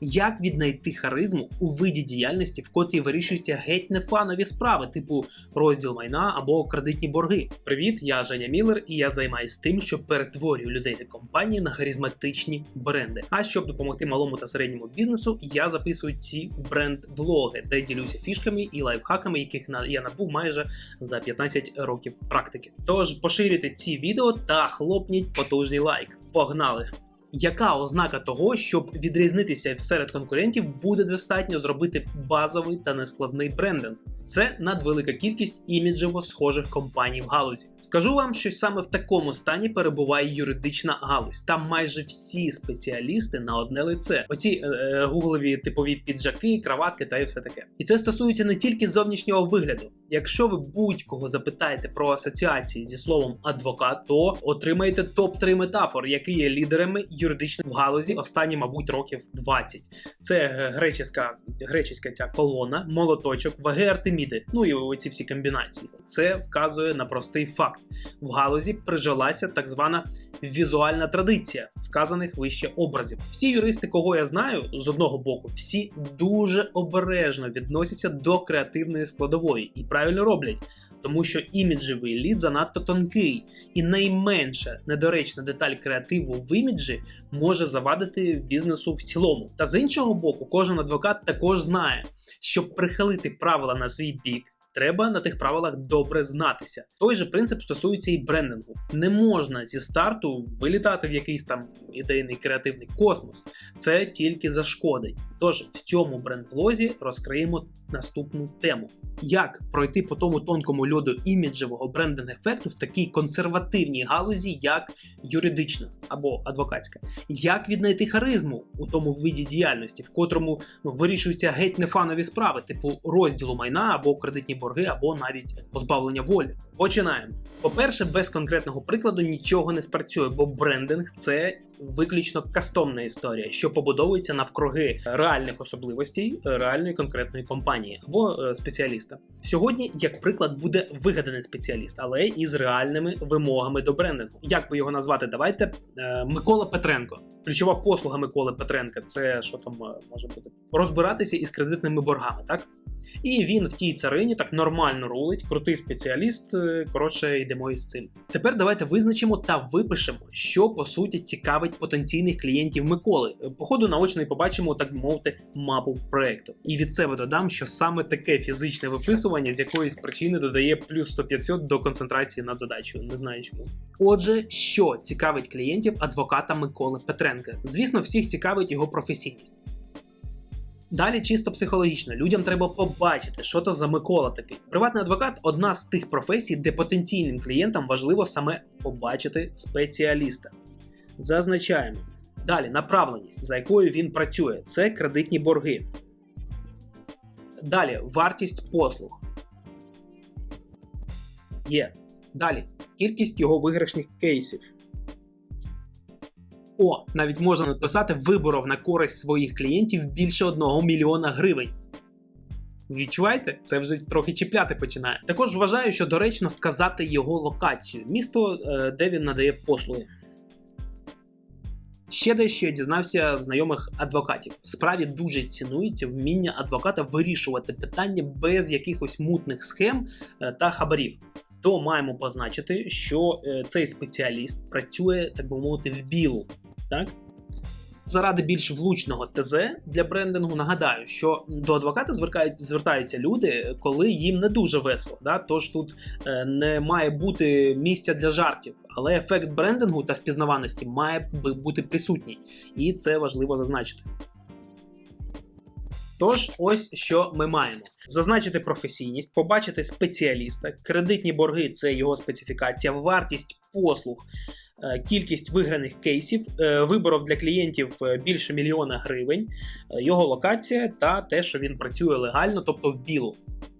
Як віднайти харизму у виді діяльності, в котрій вирішуються геть не фанові справи, типу розділ майна або кредитні борги? Привіт, я Женя Міллер, і я займаюся тим, що перетворюю людей та компанії на харизматичні бренди. А щоб допомогти малому та середньому бізнесу, я записую ці бренд-влоги, де ділюся фішками і лайфхаками, яких я набув майже за 15 років практики. Тож поширюйте ці відео та хлопніть потужний лайк. Погнали! Яка ознака того, щоб відрізнитися серед конкурентів, буде достатньо зробити базовий та нескладний брендинг? Це надвелика кількість іміджево схожих компаній в галузі. Скажу вам, що саме в такому стані перебуває юридична галузь. Там майже всі спеціалісти на одне лице. Оці е, е, гуглові типові піджаки, краватки та і все таке. І це стосується не тільки зовнішнього вигляду. Якщо ви будь-кого запитаєте про асоціації зі словом адвокат, то отримаєте топ-3 метафор, які є лідерами юридичної галузі останні, мабуть, років 20. Це е, греческа, греческа ця колона, молоточок, ваги Артеміди. Ну і оці всі комбінації. Це вказує на простий факт: в галузі прижилася так звана візуальна традиція вказаних вище образів. Всі юристи, кого я знаю, з одного боку, всі дуже обережно відносяться до креативної складової і правильно роблять. Тому що іміджевий лід занадто тонкий, і найменша недоречна деталь креативу в іміджі може завадити бізнесу в цілому. Та з іншого боку, кожен адвокат також знає, щоб прихилити правила на свій бік. Треба на тих правилах добре знатися. Той же принцип стосується і брендингу. Не можна зі старту вилітати в якийсь там ідейний креативний космос. Це тільки зашкодить. Тож в цьому бренд-влозі розкриємо наступну тему: як пройти по тому тонкому льоду іміджевого брендинг ефекту в такій консервативній галузі, як юридична або адвокатська, як віднайти харизму у тому виді діяльності, в котрому ну, вирішуються геть нефанові справи, типу розділу майна або кредитні борги, або навіть позбавлення волі. Починаємо. По-перше, без конкретного прикладу нічого не спрацює, бо брендинг це виключно кастомна історія, що побудовується навкруги реальних особливостей реальної конкретної компанії або е, спеціаліста. Сьогодні, як приклад, буде вигаданий спеціаліст, але із реальними вимогами до брендингу. Як би його назвати? Давайте е, Микола Петренко. Ключова послуга Миколи Петренка це що там е, може бути розбиратися із кредитними боргами, так? І він в тій царині так нормально рулить, крутий спеціаліст. е, Коротше, йдемо із цим. Тепер давайте визначимо та випишемо, що по суті цікавить потенційних клієнтів Миколи. Е, По ходу наочно і побачимо, так би мовити, мапу проекту. І від себе додам, що саме таке фізичне виписування з якоїсь причини додає плюс 100-500 до концентрації над задачею. Не знаю чому. Отже, що цікавить клієнтів адвоката Миколи Петренка? Звісно, всіх цікавить його професійність. Далі чисто психологічно, людям треба побачити, що то за Микола такий. Приватний адвокат одна з тих професій, де потенційним клієнтам важливо саме побачити спеціаліста. Зазначаємо. Далі направленість, за якою він працює, це кредитні борги. Далі вартість послуг. Є. Далі кількість його виграшних кейсів. О, навіть можна написати виборов на користь своїх клієнтів більше 1 мільйона гривень. Відчуваєте? Це вже трохи чіпляти починає. Також вважаю, що доречно вказати його локацію, місто, е, де він надає послуги. Ще дещо я дізнався в знайомих адвокатів. Справі дуже цінується вміння адвоката вирішувати питання без якихось мутних схем е, та хабарів. То маємо позначити, що е, цей спеціаліст працює, так би мовити, в білу. Так? Заради більш влучного ТЗ для брендингу нагадаю, що до адвоката звертають, звертаються люди, коли їм не дуже весело. Да? Тож тут е, не має бути місця для жартів, але ефект брендингу та впізнаваності має бути присутній, і це важливо зазначити. Тож, ось що ми маємо: зазначити професійність, побачити спеціаліста, кредитні борги це його специфікація, вартість послуг, кількість виграних кейсів, е, виборов для клієнтів е, більше мільйона гривень, е, його локація та те, що він працює легально, тобто в білу.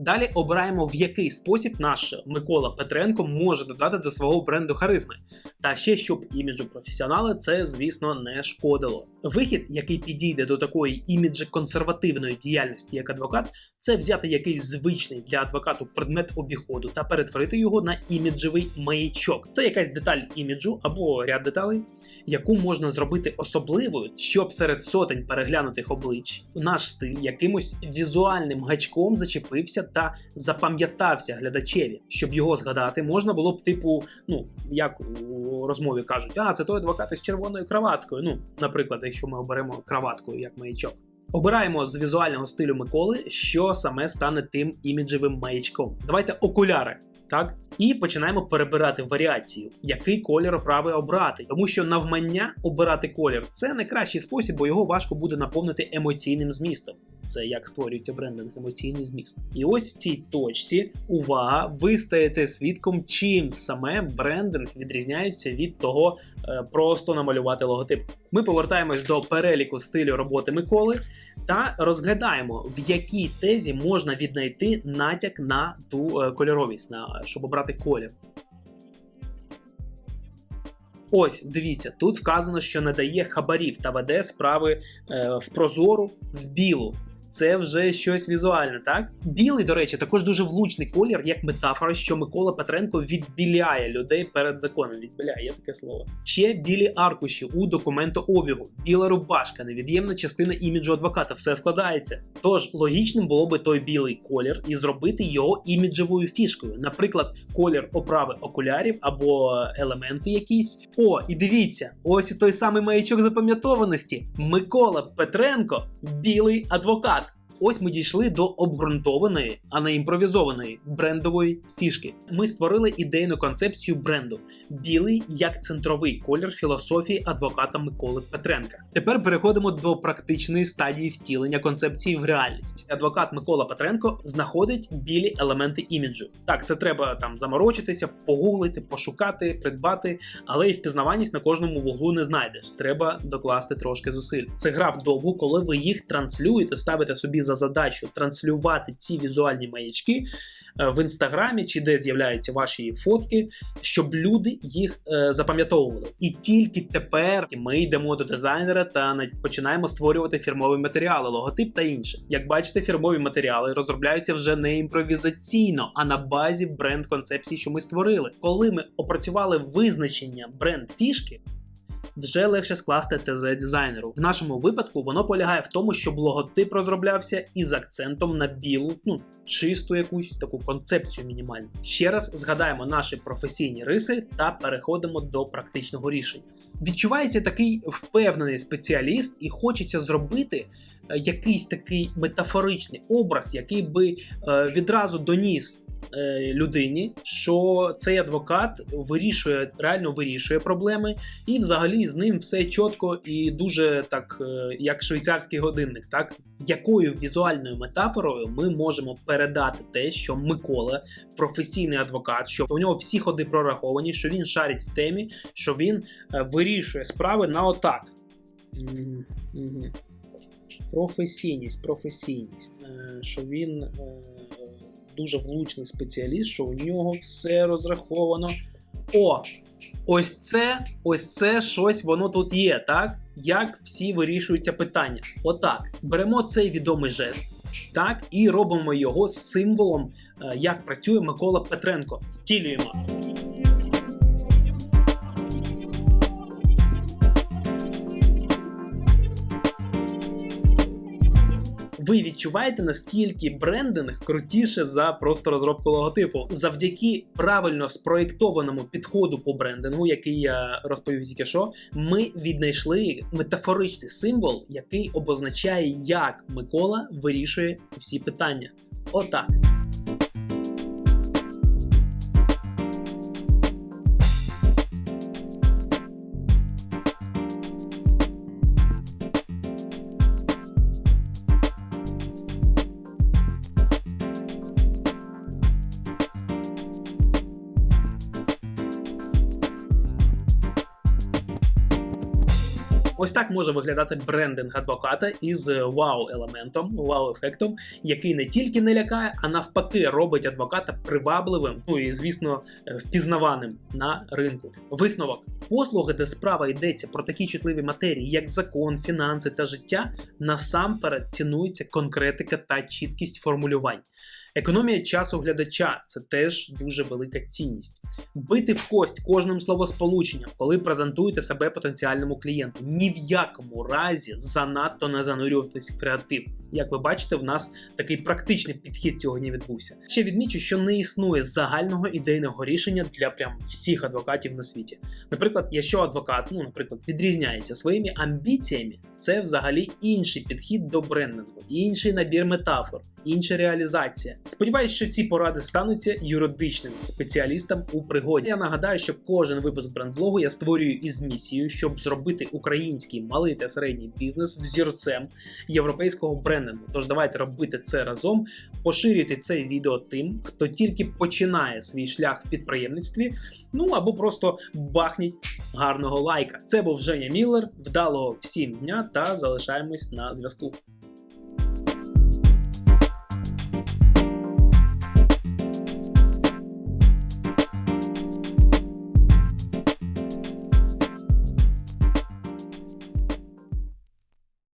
Далі обираємо, в який спосіб наш Микола Петренко може додати до свого бренду харизми. Та ще щоб іміджу професіонала це, звісно, не шкодило. Вихід, який підійде до такої іміджі консервативної діяльності як адвокат, це взяти якийсь звичний для адвокату предмет обіходу та перетворити його на іміджевий маячок. Це якась деталь іміджу або ряд деталей, яку можна зробити особливою, щоб серед сотень переглянутих облич наш стиль якимось візуальним гачком зачепився та запам'ятався глядачеві. Щоб його згадати, можна було б, типу, ну як у розмові кажуть, а це той адвокат із червоною краваткою. Ну, наприклад, якщо ми оберемо краваткою як маячок. Обираємо з візуального стилю Миколи, що саме стане тим іміджевим маячком. Давайте окуляри. Так, і починаємо перебирати варіацію, який колір правий обрати, тому що навмання обирати колір це найкращий спосіб, бо його важко буде наповнити емоційним змістом. Це як створюється брендинг, емоційний зміст. І ось в цій точці увага, ви стаєте свідком, чим саме брендинг відрізняється від того, е, просто намалювати логотип. Ми повертаємось до переліку стилю роботи Миколи та розглядаємо, в якій тезі можна віднайти натяк на ту е, кольоровість, на щоб обрати колір. Ось, дивіться, тут вказано, що надає хабарів та веде справи е, в прозору в білу це вже щось візуальне, так? Білий, до речі, також дуже влучний колір, як метафора, що Микола Петренко відбіляє людей перед законом. Відбіляє є таке слово. Ще білі аркуші у документообігу, біла рубашка, невід'ємна частина іміджу адвоката. Все складається. Тож логічним було би той білий колір і зробити його іміджевою фішкою. Наприклад, колір оправи окулярів або елементи якісь. О, і дивіться, ось і той самий маячок запам'ятованості. Микола Петренко білий адвокат. Ось ми дійшли до обґрунтованої, а не імпровізованої брендової фішки. Ми створили ідейну концепцію бренду білий як центровий колір філософії адвоката Миколи Петренка. Тепер переходимо до практичної стадії втілення концепції в реальність. Адвокат Микола Петренко знаходить білі елементи іміджу. Так, це треба там заморочитися, погуглити, пошукати, придбати, але і впізнаваність на кожному вуглу не знайдеш. Треба докласти трошки зусиль. Це гра вдовгу, коли ви їх транслюєте, ставите собі за задачу транслювати ці візуальні маячки е, в інстаграмі чи де з'являються ваші фотки, щоб люди їх е, запам'ятовували. І тільки тепер ми йдемо до дизайнера та починаємо створювати фірмові матеріали, логотип та інше. Як бачите, фірмові матеріали розробляються вже не імпровізаційно, а на базі бренд-концепції, що ми створили. Коли ми опрацювали визначення бренд-фішки вже легше скласти ТЗ дизайнеру. В нашому випадку воно полягає в тому, щоб логотип розроблявся із акцентом на білу, ну чисту якусь таку концепцію мінімальну. Ще раз згадаємо наші професійні риси та переходимо до практичного рішення. Відчувається такий впевнений спеціаліст, і хочеться зробити. Е, якийсь такий метафоричний образ, який би е, відразу доніс людині, що цей адвокат вирішує, реально вирішує проблеми, і взагалі з ним все чітко і дуже так, е, як швейцарський годинник, так? Якою візуальною метафорою ми можемо передати те, що Микола професійний адвокат, що у нього всі ходи прораховані, що він шарить в темі, що він е, вирішує справи на отак. Професійність, професійність, що він дуже влучний спеціаліст, що у нього все розраховано. О! Ось це ось це щось воно тут є, так? Як всі вирішуються питання. Отак. Беремо цей відомий жест, так, і робимо його символом, е, як працює Микола Петренко. Втілюємо. Ви відчуваєте, наскільки брендинг крутіше за просто розробку логотипу. Завдяки правильно спроєктованому підходу по брендингу, який я розповів тільки що, ми віднайшли метафоричний символ, який обозначає, як Микола вирішує всі питання. Отак. Ось так може виглядати брендинг адвоката із вау-елементом, вау-ефектом, який не тільки не лякає, а навпаки робить адвоката привабливим, ну і звісно, е, впізнаваним на ринку. Висновок послуги, де справа йдеться про такі чутливі матерії, як закон, фінанси та життя, насамперед цінується конкретика та чіткість формулювань. Економія часу глядача це теж дуже велика цінність. Бити в кость кожним словосполученням, коли презентуєте себе потенціальному клієнту. Ні в якому разі занадто не занурюватись в креатив. Як ви бачите, в нас такий практичний підхід сьогодні відбувся. Ще відмічу, що не існує загального ідейного рішення для прям всіх адвокатів на світі. Наприклад, якщо адвокат, ну наприклад, відрізняється своїми амбіціями, це взагалі інший підхід до брендингу, інший набір метафор, інша реалізація. Сподіваюсь, що ці поради стануться юридичним спеціалістам у пригоді. Я нагадаю, що кожен випуск брендблогу я створюю із місією, щоб зробити український малий та середній бізнес взірцем європейського брендингу. Тож давайте робити це разом, поширюйте це відео тим, хто тільки починає свій шлях в підприємництві. Ну або просто бахніть гарного лайка. Це був Женя Міллер. Вдалого всім дня та залишаємось на зв'язку.